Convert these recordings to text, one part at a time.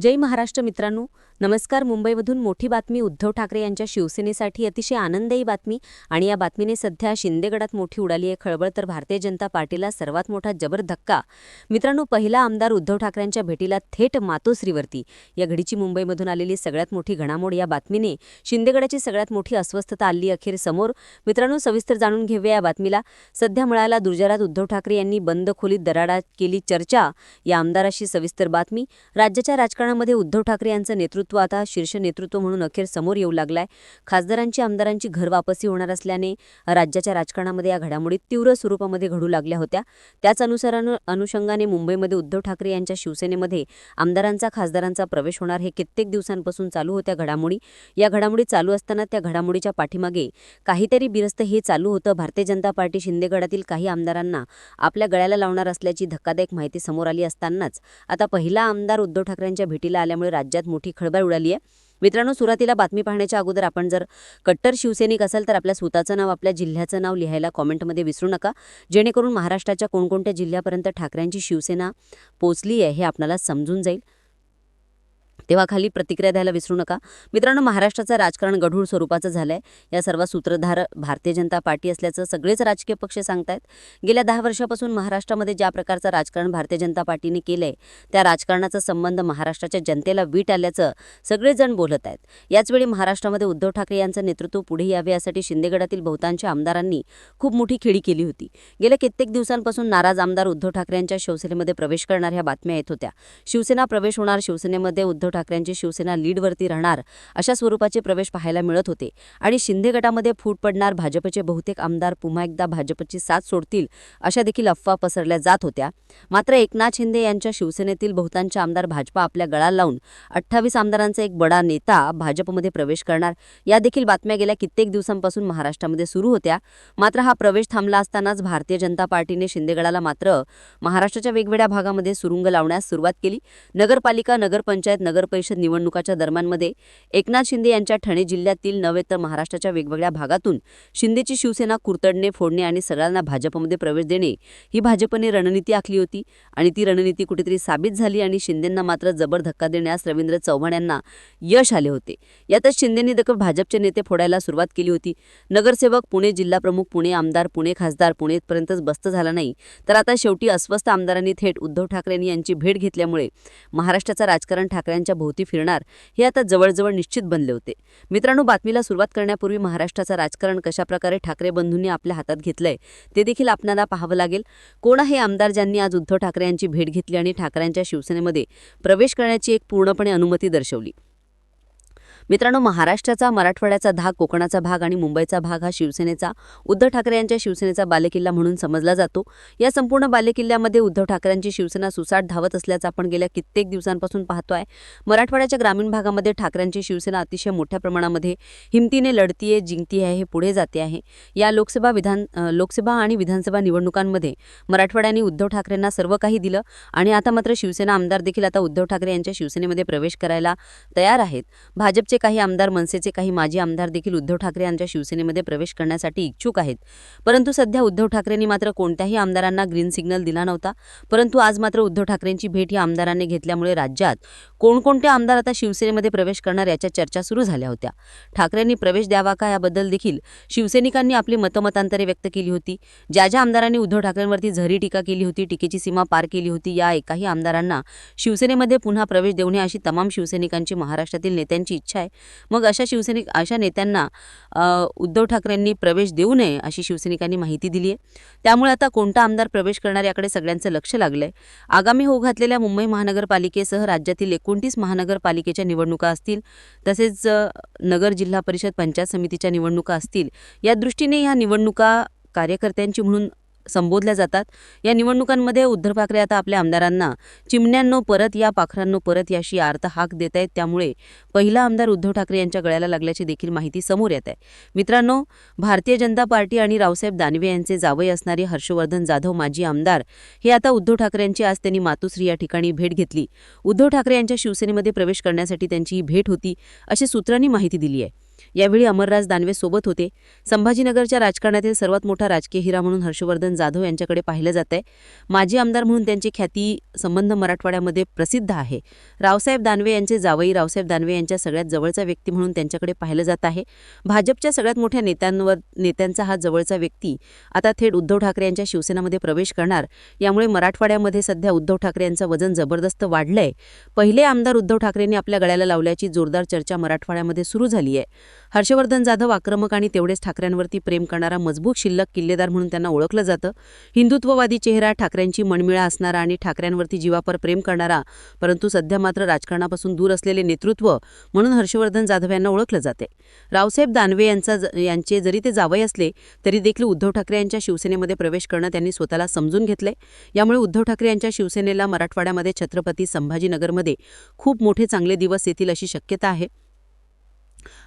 जय महाराष्ट्र मित्रांनो. नमस्कार. मुंबईमधून मोठी बातमी उद्धव ठाकरे यांच्या शिवसेनेसाठी अतिशय आनंददायी बातमी आणि या बातमीने सध्या शिंदेगडात मोठी उडाली आहे. खळबळ तर भारतीय जनता पार्टीला सर्वात मोठा जबर धक्का मित्रांनो पहिला आमदार उद्धव ठाकरेंच्या भेटीला थेट मातोश्रीवरती. या घडीची मुंबईमधून आलेली सगळ्यात मोठी घडामोड या बातमीने शिंदेगडाची सगळ्यात मोठी अस्वस्थता आली अखेर समोर. मित्रांनो सविस्तर जाणून घेऊया या बातमीला. सध्या मिळाला दुर्जारात उद्धव ठाकरे यांनी बंद खोलीत दराडा केली चर्चा. या आमदाराशी सविस्तर बातमी. राज्याच्या राजकारण राजकारणामध्ये उद्धव ठाकरे यांचं नेतृत्व आता शीर्ष नेतृत्व म्हणून अखेर समोर येऊ लागलाय. खासदारांची आमदारांची घर वापसी होणार असल्याने राज्याच्या राजकारणामध्ये या घडामोडी तीव्र स्वरूपामध्ये घडू लागल्या होत्या. त्याच अनुसारानं अनुषंगाने मुंबईमध्ये उद्धव ठाकरे यांच्या शिवसेनेमध्ये आमदारांचा खासदारांचा प्रवेश होणार हे कित्येक दिवसांपासून चालू होत्या घडामोडी. या घडामोडी चालू असताना त्या घडामोडीच्या पाठीमागे काहीतरी बिरस्त हे चालू होतं. भारतीय जनता पार्टी शिंदेगडातील काही आमदारांना आपल्या गळ्याला लावणार असल्याची धक्कादायक माहिती समोर आली असतानाच आता पहिला आमदार उद्धव ठाकरेंच्या भेटीला आल्यामुळे राज्यात मोठी खळबळ उडाली आहे. मित्रांनो सुरुवातीला बातमी पाहण्याच्या अगोदर आपण जर कट्टर शिवसैनिक असाल तर आपल्या स्वतःचं नाव आपल्या जिल्ह्याचं नाव लिहायला कॉमेंटमध्ये विसरू नका. जेणेकरून महाराष्ट्राच्या कोणकोणत्या जिल्ह्यापर्यंत ठाकरेंची शिवसेना पोचली आहे हे आपल्याला समजून जाईल. तेव्हा खाली प्रतिक्रिया द्यायला विसरू नका. मित्रांनो महाराष्ट्राचं राजकारण गढूळ स्वरूपाचं झालं आहे या सर्व सूत्रधार भारतीय जनता पार्टी असल्याचं सगळेच राजकीय पक्ष सांगतायत. गेल्या दहा वर्षापासून महाराष्ट्रामध्ये ज्या प्रकारचं राजकारण भारतीय जनता पार्टीने केलंय त्या राजकारणाचा संबंध महाराष्ट्राच्या जनतेला वीट आल्याचं सगळेजण बोलत आहेत याचवेळी महाराष्ट्रामध्ये उद्धव ठाकरे यांचं नेतृत्व पुढे यावे यासाठी शिंदेगडातील बहुतांश आमदारांनी खूप मोठी खेळी केली होती. गेल्या कित्येक दिवसांपासून नाराज आमदार उद्धव ठाकरे यांच्या शिवसेनेमध्ये प्रवेश करणार ह्या बातम्या येत होत्या. शिवसेना प्रवेश होणार शिवसेनेमध्ये उद्धव ठाकरेंची शिवसेना लीडवरती राहणार अशा स्वरूपाचे प्रवेश पाहायला मिळत होते. आणि शिंदे गटामध्ये फूट पडणार भाजपचे बहुतेक आमदार पुन्हा एकदा भाजपची साथ सोडतील अशा देखील अफवा पसरल्या जात होत्या. मात्र एकनाथ शिंदे यांच्या शिवसेनेतील बहुतांश आमदार भाजपा आपल्या गळाला लावून अठ्ठावीस आमदारांचा एक बडा नेता भाजपमध्ये प्रवेश करणार या देखील बातम्या गेल्या कित्येक दिवसांपासून महाराष्ट्रामध्ये सुरू होत्या. मात्र हा प्रवेश थांबला असतानाच भारतीय जनता पार्टीने शिंदेगडाला मात्र महाराष्ट्राच्या वेगवेगळ्या भागामध्ये सुरुंग लावण्यास सुरुवात केली. नगरपालिका नगरपंचायत नगरपरिषद निवडणुकाच्या दरम्यानमध्ये एकनाथ शिंदे यांच्या ठाणे जिल्ह्यातील नव्हे तर महाराष्ट्राच्या वेगवेगळ्या भागातून शिंदेची शिवसेना कुरतडणे फोडणे आणि सगळ्यांना भाजपमध्ये प्रवेश देणे ही भाजपने रणनीती आखली होती आणि ती रणनीती कुठेतरी साबित झाली आणि शिंदेंना मात्र जबर धक्का देण्यास रवींद्र चव्हाण यांना यश आले होते. यातच शिंदेंनी दखल भाजपचे नेते फोडायला सुरुवात केली होती. नगरसेवक पुणे जिल्हाप्रमुख पुणे आमदार पुणे खासदार पुणेपर्यंतच बस्त झाला नाही. तर आता शेवटी अस्वस्थ आमदारांनी थेट उद्धव ठाकरे यांची भेट घेतल्यामुळे महाराष्ट्राचं राजकारण ठाकरेंच्या भोवती फिरणार हे आता जवळजवळ निश्चित बनले होते. मित्रांनो बातमीला सुरुवात करण्यापूर्वी महाराष्ट्राचं राजकारण कशाप्रकारे ठाकरे बंधूंनी आपल्या हातात घेतलंय ते देखील आपल्याला पाहावं लागेल. कोण आहे आमदार ज्यांनी आज उद्धव ठाकरे यांची भेट घेतली आणि ठाकरेंच्या शिवसेनेमध्ये प्रवेश करण्याची एक पूर्णपणे अनुमती दर्शवली? मित्रांनो महाराष्ट्राचा मराठवाड्याचा भाग कोकणाचा भाग आणि मुंबईचा भाग हा शिवसेनेचा. उद्धव ठाकरे यांच्या शिवसेनेचा बालेकिल्ला म्हणून समजला जातो. या संपूर्ण बालेकिल्ल्यामध्ये उद्धव ठाकरेंची शिवसेना सुसाट धावत असल्याचं आपण गेल्या कित्येक दिवसांपासून पाहतो आहे मराठवाड्याच्या ग्रामीण भागामध्ये ठाकरेंची शिवसेना अतिशय मोठ्या प्रमाणामध्ये हिमतीने लढतीये जिंकती आहे हे पुढे जाते आहे. या लोकसभा विधान लोकसभा आणि विधानसभा निवडणुकांमध्ये मराठवाड्याने उद्धव ठाकरेंना सर्व काही दिलं आणि आता मात्र शिवसेना आमदार देखील आता उद्धव ठाकरे यांच्या शिवसेनेमध्ये प्रवेश करायला तयार आहेत. भाजपचे काही आमदार मनसेचे काही माजी आमदार देखील उद्धव ठाकरे यांच्या शिवसेनेमध्ये प्रवेश करण्यासाठी इच्छुक आहेत. परंतु सध्या उद्धव ठाकरेंनी मात्र कोणत्याही आमदारांना ग्रीन सिग्नल दिला नव्हता. परंतु आज मात्र उद्धव ठाकरेंची भेट ही आमदारांनी घेतल्यामुळे राज्यात कोणकोणते आमदार आता शिवसेनेमध्ये प्रवेश करणार याच्या चर्चा सुरू झाल्या होत्या. ठाकरेंनी प्रवेश द्यावा का याबद्दल देखील शिवसैनिकांनी आपली मतमतांतरे व्यक्त केली होती. ज्या ज्या आमदारांनी उद्धव ठाकरेंवरती झरी टीका केली होती टीकेची सीमा पार केली होती या एकाही आमदारांना शिवसेनेमध्ये पुन्हा प्रवेश देऊ नये अशी तमाम शिवसैनिकांची महाराष्ट्रातील नेत्यांची इच्छा आहे. मग अशा शिवसैनिक अशा नेत्यांना उद्धव ठाकरेंनी प्रवेश देऊ नये अशी शिवसैनिकांनी माहिती दिली आहे त्यामुळे आता कोणता आमदार प्रवेश करणार याकडे सगळ्यांचं लक्ष लागलं आहे आगामी होऊ घातलेल्या मुंबई महानगरपालिकेसह राज्यातील एकोणतीस महानगरपालिकेच्या निवडणुका असतील तसेच नगर जिल्हा परिषद पंचायत समितीच्या निवडणुका असतील या दृष्टीने ह्या निवडणुका कार्यकर्त्यांची म्हणून संबोधल्या जातात. या निवडणुकांमध्ये उद्धव ठाकरे आता आपल्या आमदारांना चिमण्यांनो परत या पाखरांनो परत याशी आर्थ हाक देत आहेत. त्यामुळे पहिला आमदार उद्धव ठाकरे यांच्या गळ्याला लागल्याची देखील माहिती समोर येत आहे. मित्रांनो भारतीय जनता पार्टी आणि रावसाहेब दानवे यांचे जावई असणारे हर्षवर्धन जाधव माजी आमदार हे आता उद्धव ठाकरे यांची आज त्यांनी मातुश्री या ठिकाणी भेट घेतली. उद्धव ठाकरे यांच्या शिवसेनेमध्ये प्रवेश करण्यासाठी त्यांची ही भेट होती अशी सूत्रांनी माहिती दिली आहे. यावेळी अमरराज दानवे सोबत होते. संभाजीनगरच्या राजकारणातील सर्वात मोठा राजकीय हिरा म्हणून हर्षवर्धन जाधव यांच्याकडे पाहिलं जात आहे माजी आमदार म्हणून त्यांची ख्याती संबंध मराठवाड्यामध्ये प्रसिद्ध आहे. रावसाहेब दानवे यांचे जावई रावसाहेब दानवे यांच्या सगळ्यात जवळचा व्यक्ती म्हणून त्यांच्याकडे पाहिलं जात आहे. भाजपच्या सगळ्यात मोठ्या नेत्यांवर नेत्यांचा हा जवळचा व्यक्ती आता थेट उद्धव ठाकरे यांच्या शिवसेनामध्ये प्रवेश करणार. यामुळे मराठवाड्यामध्ये सध्या उद्धव ठाकरे यांचं वजन जबरदस्त वाढलंय. पहिले आमदार उद्धव ठाकरेंनी आपल्या गळ्याला लावल्याची जोरदार चर्चा मराठवाड्यामध्ये सुरू झाली आहे हर्षवर्धन जाधव आक्रमक आणि तेवढेच ठाकऱ्यांवरती प्रेम करणारा मजबूत शिल्लक किल्लेदार म्हणून त्यांना ओळखलं जातं. हिंदुत्ववादी चेहरा ठाकरेंची मनमिळा असणारा आणि ठाकऱ्यांवरती जीवापर प्रेम करणारा परंतु सध्या मात्र राजकारणापासून दूर असलेले नेतृत्व म्हणून हर्षवर्धन जाधव यांना ओळखलं जाते. रावसाहेब दानवे यांचा यांचे जरी ते जावई असले तरी देखील उद्धव ठाकरे यांच्या शिवसेनेमध्ये प्रवेश करणं त्यांनी स्वतःला समजून घेतले यामुळे उद्धव ठाकरे यांच्या शिवसेनेला मराठवाड्यामध्ये छत्रपती संभाजीनगरमध्ये खूप मोठे चांगले दिवस येतील अशी शक्यता आहे.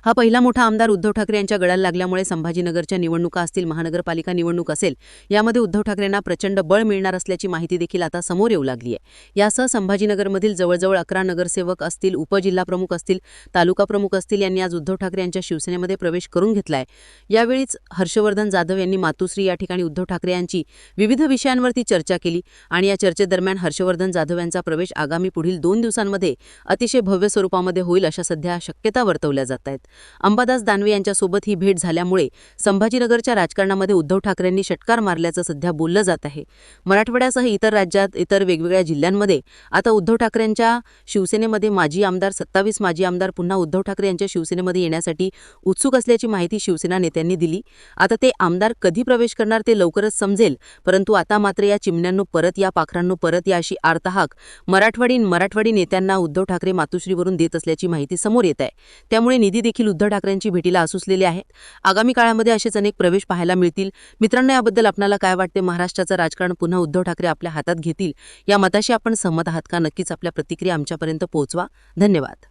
हा पहिला मोठा आमदार उद्धव ठाकरे यांच्या गळाला लागल्यामुळे संभाजीनगरच्या निवडणुका असतील महानगरपालिका निवडणूक असेल यामध्ये उद्धव ठाकरेंना प्रचंड बळ मिळणार असल्याची माहिती देखील आता समोर येऊ लागली आहे. यासह संभाजीनगरमधील जवळजवळ अकरा नगरसेवक असतील उपजिल्हाप्रमुख असतील तालुका प्रमुख असतील यांनी आज उद्धव ठाकरे यांच्या शिवसेनेमध्ये प्रवेश करून घेतलाय. यावेळीच हर्षवर्धन जाधव यांनी मातुश्री या ठिकाणी उद्धव ठाकरे यांची विविध विषयांवरती चर्चा केली आणि या चर्चेदरम्यान हर्षवर्धन जाधव यांचा प्रवेश आगामी पुढील दोन दिवसांमध्ये अतिशय भव्य स्वरूपामध्ये होईल अशा सध्या शक्यता वर्तवल्या जात आहेत. अंबादास दानवे यांच्यासोबत ही भेट झाल्यामुळे संभाजीनगरच्या राजकारणामध्ये उद्धव ठाकरेंनी षटकार मारल्याचं सध्या बोललं जात आहे. मराठवाड्यासह इतर राज्यात इतर वेगवेगळ्या जिल्ह्यांमध्ये आता उद्धव ठाकरेंच्या शिवसेनेमध्ये माजी आमदार सत्तावीस माजी आमदार पुन्हा उद्धव ठाकरे यांच्या शिवसेनेमध्ये येण्यासाठी उत्सुक असल्याची माहिती शिवसेना नेत्यांनी दिली. आता ते आमदार कधी प्रवेश करणार ते लवकरच समजेल परंतु आता मात्र या चिमण्यांनो परत या पाखरांनो परत या अशी आर्तहाक मराठवाडी मराठवाडी नेत्यांना उद्धव ठाकरे मातुश्रीवरून देत असल्याची माहिती समोर येत आहे. त्यामुळे निधी देखील उद्धव ठाकरेंची भेटीला असूसलेले आहेत. आगामी काळामध्ये असेच अनेक प्रवेश पाहायला मिळतील. मित्रांनो याबद्दल आपल्याला काय वाटते? महाराष्ट्राचं राजकारण पुन्हा उद्धव ठाकरे आपल्या हातात घेतील? या मताशी आपण सहमत आहात का? नक्कीच आपल्या प्रतिक्रिया आमच्यापर्यंत पोहोचवा. धन्यवाद.